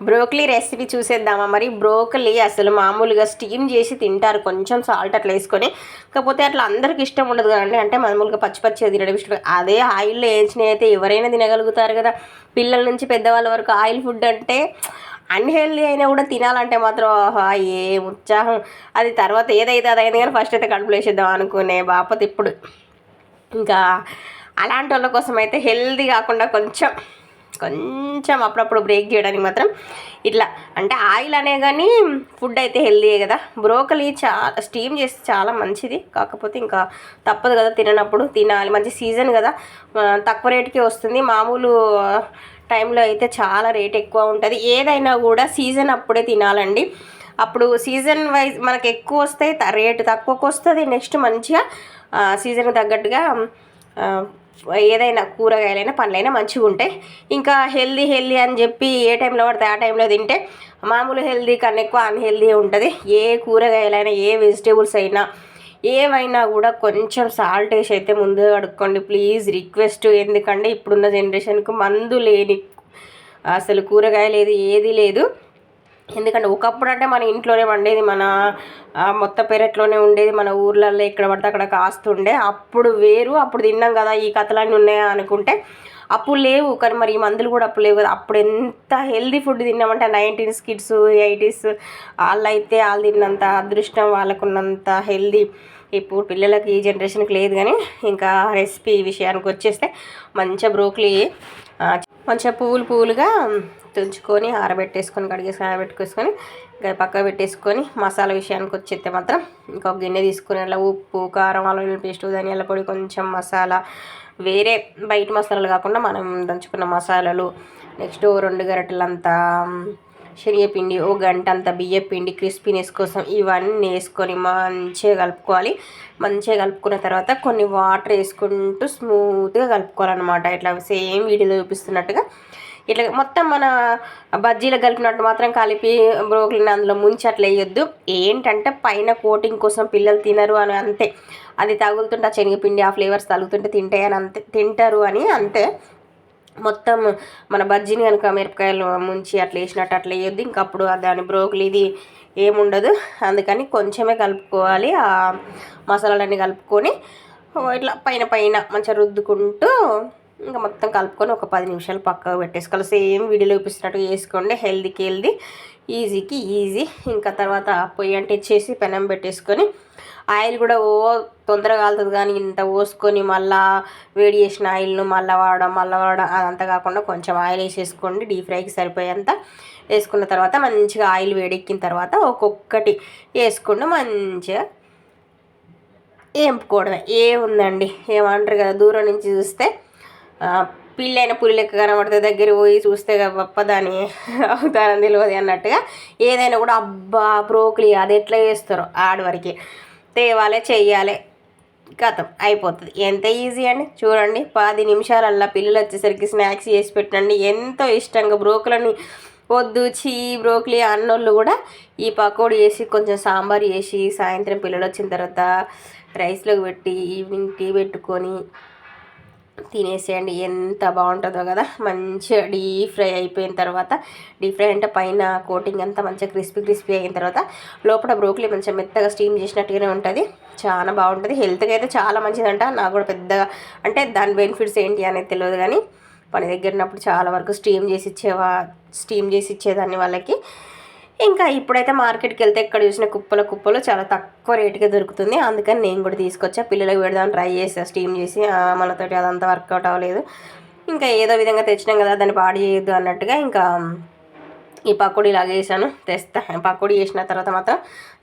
Broccoli recipe చూసేద్దామా? మరి broccoli అసలు మామూలుగా స్టీమ్ చేసి తింటారు. కొంచెం సాల్ట్ అట్లా వేసుకొని. కాకపోతే అట్లా అందరికి ఇష్టం ఉండదు కదండి. అంటే మామూలుగా పచ్చి పచ్చి తినడం ఇష్టం. అదే ఆయిల్లో వేయించినవి అయితే ఎవరైనా తినగలుగుతారు కదా. పిల్లల నుంచి పెద్దవాళ్ళ వరకు ఆయిల్ ఫుడ్ అంటే అన్హెల్దీ అయినా కూడా తినాలంటే మాత్రం ఆహా, ఏ ఉత్సాహం. అది తర్వాత ఏదైతే అదైంది కానీ ఫస్ట్ అయితే కడుపులో వేసేద్దాం అనుకునే బాపతి ఇప్పుడు. ఇంకా అలాంటి వాళ్ళ కోసం అయితే హెల్దీ కాకుండా కొంచెం కొంచెం అప్పుడప్పుడు బ్రేక్ చేయడానికి మాత్రం ఇట్లా. అంటే ఆయిల్ అనే కానీ ఫుడ్ అయితే హెల్దీయే కదా. బ్రోకలీ చాలా స్టీమ్ చేస్తే చాలా మంచిది. కాకపోతే ఇంకా తప్పదు కదా తిననప్పుడు. తినాలి. మంచి సీజన్ కదా. తక్కువ రేటుకే వస్తుంది. మామూలు టైంలో అయితే చాలా రేట్ ఎక్కువ ఉంటుంది. ఏదైనా కూడా సీజన్ అప్పుడే తినాలండి. అప్పుడు సీజన్ వైజ్ మనకు ఎక్కువ వస్తాయి త- రేటు తక్కువకు వస్తుంది. నెక్స్ట్ మంచిగా సీజన్కి తగ్గట్టుగా ఏదైనా కూరగాయలైనా పండ్లైనా మంచిగా ఉంటాయి ఇంకా హెల్దీ హెల్దీ అని చెప్పి ఏ టైంలో పడితే ఆ టైంలో తింటే మామూలు హెల్దీ కన్నా ఎక్కువ అన్హెల్దీ ఉంటుంది. ఏ కూరగాయలైనా ఏ వెజిటేబుల్స్ అయినా ఏవైనా కూడా కొంచెం సాల్ట్ వేసి అయితే ముందు కడుక్కోండి. ప్లీజ్ రిక్వెస్ట్ ఎందుకంటే ఇప్పుడున్న జనరేషన్కు మందు లేని అసలు కూరగాయలు ఏది ఏది లేదు. ఎందుకంటే ఒకప్పుడు అంటే మన ఇంట్లోనే వండేది మన మొత్తం పెరట్లోనే ఉండేది మన ఊర్లలో ఎక్కడ పడితే అక్కడ కాస్తుండే. అప్పుడు వేరు అప్పుడు తిన్నాం కదా ఈ కథలన్నీ ఉన్నాయా అనుకుంటే అప్పుడు లేవు. కానీ మరి ఈ మందులు కూడా అప్పుడు లేవు కదా. అప్పుడు ఎంత హెల్దీ ఫుడ్ తిన్నామంటే నైన్టీన్స్ కిడ్స్ ఎయిటీస్ వాళ్ళు అయితే వాళ్ళు తిన్నంత అదృష్టం వాళ్ళకున్నంత హెల్దీ. ఇప్పుడు పిల్లలకి ఈ జనరేషన్కి లేదు కానీ ఇంకా రెసిపీ విషయానికి వచ్చేస్తే మంచిగా బ్రోక్లీ మంచిగా పువ్వులు పువ్వులుగా తుంచుకొని ఆరబెట్టేసుకొని కడిగేసి ఆరబెట్టుకేసుకొని ఇంకా పక్క పెట్టేసుకొని మసాలా విషయానికి వచ్చేస్తే మాత్రం ఇంకొక గిన్నె తీసుకొని అలా ఉప్పు కారం అల్లం పేస్ట్ ధనియాల పొడి కొంచెం మసాలా వేరే బయట మసాలాలు కాకుండా మనం దంచుకున్న మసాలాలు నెక్స్ట్ రెండు గరిటలంతా శనగపిండి ఓ గంట అంత బియ్య పిండి క్రిస్పీనెస్ కోసం ఇవన్నీ వేసుకొని మంచిగా కలుపుకోవాలి. మంచిగా కలుపుకున్న తర్వాత కొన్ని వాటర్ వేసుకుంటూ స్మూత్గా కలుపుకోవాలన్నమాట. ఇట్లా సేమ్ వీడియోలో చూపిస్తున్నట్టుగా ఇట్లా మొత్తం మన బజ్జీలో కలిపినట్టు మాత్రం కలిపి బ్రోకలిని అందులో ముంచి అట్లా వేయొద్దు. ఏంటంటే పైన కోటింగ్ కోసం పిల్లలు తినరు అని అంతే. అది తగులుతుంటే ఆ శనగపిండి ఆ ఫ్లేవర్స్ తగులుతుంటే తింటాయి అని అంతే. తింటారు అని అంతే. మొత్తం మన బజ్జీని కనుక మిరపకాయలు ముంచి అట్లా వేసినట్టు అట్లా వేయొద్దు. ఇంకా అప్పుడు దాని బ్రోకలి ఇది ఏముండదు. అందుకని కొంచెమే కలుపుకోవాలి. ఆ మసాలాలన్నీ కలుపుకొని ఇట్లా పైన పైన మంచిగా రుద్దుకుంటూ ఇంకా మొత్తం కలుపుకొని ఒక పది నిమిషాలు పక్కకు పెట్టేసుకోవాలి. సేమ్ వీడియోలో చూపిస్తున్నట్టు వేసుకోండి హెల్దీకి హెల్దీ ఈజీకి ఈజీ. ఇంకా తర్వాత పొయ్యి అంటే ఇచ్చేసి పెనం పెట్టేసుకొని ఆయిల్ కూడా ఓ తొందరగా కాలుతుంది కానీ ఇంత పోసుకొని మళ్ళా వేడి చేసిన ఆయిల్ను మళ్ళీ వాడడం మళ్ళీ వాడడం అదంతా కాకుండా కొంచెం ఆయిల్ వేసేసుకోండి. డీప్ ఫ్రైకి సరిపోయేంత వేసుకున్న తర్వాత మంచిగా ఆయిల్ వేడెక్కిన తర్వాత ఒక్కొక్కటి వేసుకుంటూ మంచిగా ఏంపుకోవడమే ఏముందండి ఏమంటారు కదా దూరం నుంచి చూస్తే ఆ, పిల్లైన పులి లెక్క కనబడితే దగ్గర పోయి చూస్తే గొప్ప దాని అవుతారని తెలియదు అన్నట్టుగా ఏదైనా కూడా అబ్బా బ్రోకలీ అది ఎట్లా చేస్తారో ఆడవరకు తేవాలి చెయ్యాలి. కథం అయిపోతుంది. ఎంత ఈజీ అండి? చూడండి పది నిమిషాలల్లా పిల్లలు వచ్చేసరికి స్నాక్స్ చేసి పెట్టండి. ఎంతో ఇష్టంగా బ్రోకలని వద్దు చీ బ్రోకలీ అన్నోళ్ళు కూడా ఈ పకోడీ వేసి కొంచెం సాంబార్ వేసి సాయంత్రం పిల్లలు వచ్చిన తర్వాత రైస్లోకి పెట్టి ఈవినింగ్ టీ పెట్టుకొని తినేసేయండి. ఎంత బాగుంటుందో కదా. మంచిగా డీప్ ఫ్రై అయిపోయిన తర్వాత డీప్ ఫ్రై అంటే పైన కోటింగ్ అంతా మంచిగా క్రిస్పీ క్రిస్పీ అయిన తర్వాత లోపల బ్రోకలీ మంచిగా మెత్తగా స్టీమ్ చేసినట్టుగానే ఉంటుంది. చాలా బాగుంటుంది. హెల్త్కి అయితే చాలా మంచిదంట. నాకు కూడా పెద్దగా అంటే దాని బెనిఫిట్స్ ఏంటి అనేది తెలియదు కానీ పని దగ్గర ఉన్నప్పుడు చాలా వరకు స్టీమ్ చేసి ఇచ్చేవా స్టీమ్ చేసి ఇచ్చేదాన్ని వాళ్ళకి. ఇంకా ఇప్పుడైతే మార్కెట్కి వెళ్తే ఎక్కడ చూసిన కుప్పల కుప్పలు చాలా తక్కువ రేటుకే దొరుకుతుంది. అందుకని నేను కూడా తీసుకొచ్చా. పిల్లలకు పెడదామని ట్రై చేసా స్టీమ్ చేసి మనతోటి అదంతా వర్కౌట్ అవ్వలేదు. ఇంకా ఏదో విధంగా తెచ్చినాం కదా దాన్ని పాడు చేయొద్దు అన్నట్టుగా ఇంకా ఈ పకోడీ ఇలాగే వేసాను తెస్తా. పకోడీ చేసిన తర్వాత మాత్రం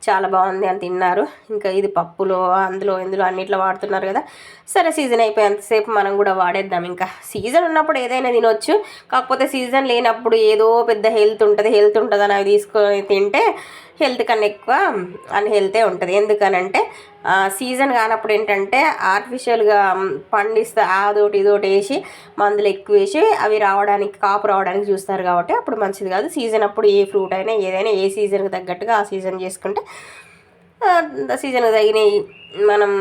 చాలా బాగుంది అని తిన్నారు. ఇంకా ఇది పప్పులో అందులో ఇందులో అన్నిట్లో వాడుతున్నారు కదా. సరే సీజన్ అయిపోయేంతసేపు మనం కూడా వాడేద్దాం. ఇంకా సీజన్ ఉన్నప్పుడు ఏదైనా తినొచ్చు. కాకపోతే సీజన్ లేనప్పుడు ఏదో పెద్ద హెల్త్ ఉంటుంది. హెల్త్ ఉంటుంది అని అవి తీసుకొని తింటే హెల్త్ కన్నా ఎక్కువ అన్హెల్తే ఉంటుంది. ఎందుకనంటే సీజన్ కానప్పుడు ఏంటంటే ఆర్టిఫిషియల్గా పండిస్తే అదోటి ఇదోటి వేసి మందులు ఎక్కువ వేసి అవి రావడానికి కాపు రావడానికి చూస్తారు కాబట్టి అప్పుడు మంచిది కాదు. సీజన్ అప్పుడు ఏ ఫ్రూట్ అయినా ఏదైనా ఏ సీజన్కి తగ్గట్టుగా ఆ సీజన్ చేసుకుంటే సీజన్కి తగినవి మనం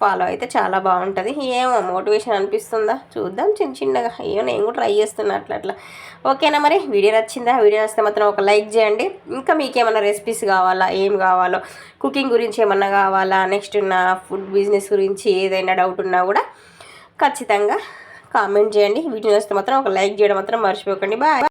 ఫాలో అయితే చాలా బాగుంటుంది. ఏమో మోటివేషన్ అనిపిస్తుందా? చూద్దాం. చిన్న చిన్నగా. ఏమో నేను కూడా ట్రై చేస్తున్నా అట్లా అట్లా. ఓకేనా మరి? వీడియో నచ్చిందా? వీడియో నచ్చితే మాత్రం ఒక లైక్ చేయండి. ఇంకా మీకు ఏమైనా రెసిపీస్ కావాలా? ఏం కావాలో? కుకింగ్ గురించి ఏమన్నా కావాలా? నెక్స్ట్ నా ఫుడ్ బిజినెస్ గురించి ఏదైనా డౌట్ ఉన్నా కూడా ఖచ్చితంగా కామెంట్ చేయండి. వీడియో నచ్చితే మాత్రం ఒక లైక్ చేయడం మాత్రం మర్చిపోకండి. బాయ్.